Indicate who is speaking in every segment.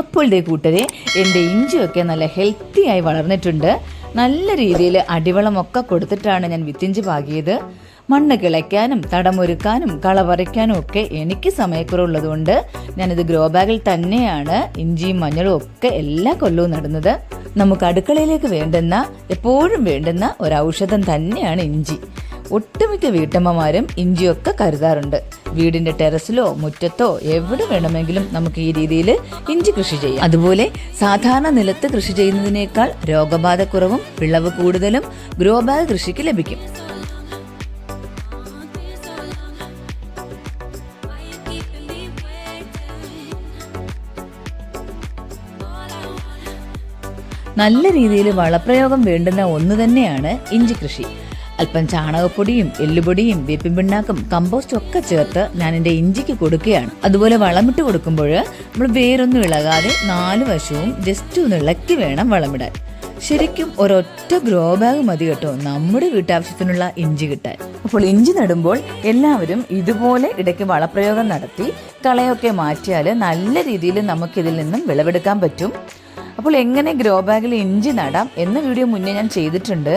Speaker 1: അപ്പോൾ ദേ കൂട്ടരെ എന്റെ ഇഞ്ചിയൊക്കെ നല്ല ഹെൽത്തി ആയി വളർന്നിട്ടുണ്ട്. നല്ല രീതിയിൽ അടിവളമൊക്കെ കൊടുത്തിട്ടാണ് ഞാൻ വിത്തിഞ്ചി പാകിയത്. മണ്ണ് കിളയ്ക്കാനും തടമൊരുക്കാനും കള പറിക്കാനും ഒക്കെ എനിക്ക് സമയക്കുറവുള്ളതുകൊണ്ട് ഞാനിത് ഗ്രോ ബാഗിൽ തന്നെയാണ് ഇഞ്ചിയും മഞ്ഞളും ഒക്കെ എല്ലാ കൊല്ലവും നടുന്നത്. നമുക്ക് അടുക്കളയിലേക്ക് വേണ്ടുന്ന എപ്പോഴും വേണ്ടുന്ന ഒരു ഔഷധം തന്നെയാണ് ഇഞ്ചി. ഒട്ടുമിക്ക വീട്ടമ്മമാരും ഇഞ്ചിയൊക്കെ കരുതാറുണ്ട്. വീടിന്റെ ടെറസിലോ മുറ്റത്തോ എവിടെ വേണമെങ്കിലും നമുക്ക് ഈ രീതിയിൽ ഇഞ്ചി കൃഷി ചെയ്യാം. അതുപോലെ സാധാരണ നിലത്ത് കൃഷി ചെയ്യുന്നതിനേക്കാൾ രോഗബാധ കുറവും വിളവ് കൂടുതലും ഗ്രോ ബാഗ് കൃഷിക്ക് ലഭിക്കും. നല്ല രീതിയിൽ വളപ്രയോഗം വേണ്ടുന്ന ഒന്ന് തന്നെയാണ് ഇഞ്ചി കൃഷി. അല്പം ചാണകപ്പൊടിയും എല്ലുപൊടിയും വേപ്പിൻ പിണ്ണാക്കും കമ്പോസ്റ്റും ഒക്കെ ചേർത്ത് ഞാൻ എന്റെ ഇഞ്ചിക്ക് കൊടുക്കുകയാണ്. അതുപോലെ വളമിട്ട് കൊടുക്കുമ്പോൾ നമ്മൾ വേരൊന്നും ഇളകാതെ നാല് വശവും ജസ്റ്റ് ഒന്ന് ഇളക്കി വേണം വളമിടാൻ. ശരിക്കും ഒരൊറ്റ ഗ്രോ ബാഗ് മതി കേട്ടോ നമ്മുടെ വീട്ടാവശ്യത്തിനുള്ള ഇഞ്ചി കിട്ടാൻ. അപ്പോൾ ഇഞ്ചി നടുമ്പോൾ എല്ലാവരും ഇതുപോലെ ഇടയ്ക്ക് വളപ്രയോഗം നടത്തി കളയൊക്കെ മാറ്റിയാൽ നല്ല രീതിയിൽ നമുക്കിതിൽ നിന്നും വിളവെടുക്കാൻ പറ്റും. അപ്പോൾ എങ്ങനെ ഗ്രോ ബാഗിൽ ഇഞ്ചി നടാം എന്ന വീഡിയോ മുന്നേ ഞാൻ ചെയ്തിട്ടുണ്ട്.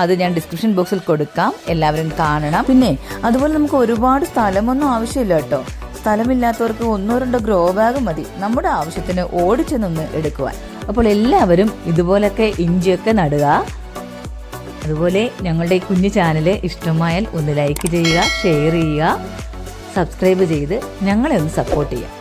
Speaker 1: അത് ഞാൻ ഡിസ്ക്രിപ്ഷൻ ബോക്സിൽ കൊടുക്കാം. എല്ലാവരും കാണണം. പിന്നെ അതുപോലെ നമുക്ക് ഒരുപാട് സ്ഥലമൊന്നും ആവശ്യമില്ല കേട്ടോ. സ്ഥലമില്ലാത്തവർക്ക് ഒന്നോ രണ്ടോ ഗ്രോ ബാഗ് മതി. നമ്മുടെ ആവശ്യത്തിന് ഓടിച്ചെന്നൊന്ന് എടുക്കുവാൻ. അപ്പോൾ എല്ലാവരും ഇതുപോലൊക്കെ ഇഞ്ചിയൊക്കെ നടുക. അതുപോലെ ഞങ്ങളുടെ ഈ കുഞ്ഞു ചാനൽ ഇഷ്ടമായാൽ ഒന്ന് ലൈക്ക് ചെയ്യുക ഷെയർ ചെയ്യുക സബ്സ്ക്രൈബ് ചെയ്ത് ഞങ്ങളെ ഒന്ന് സപ്പോർട്ട് ചെയ്യുക.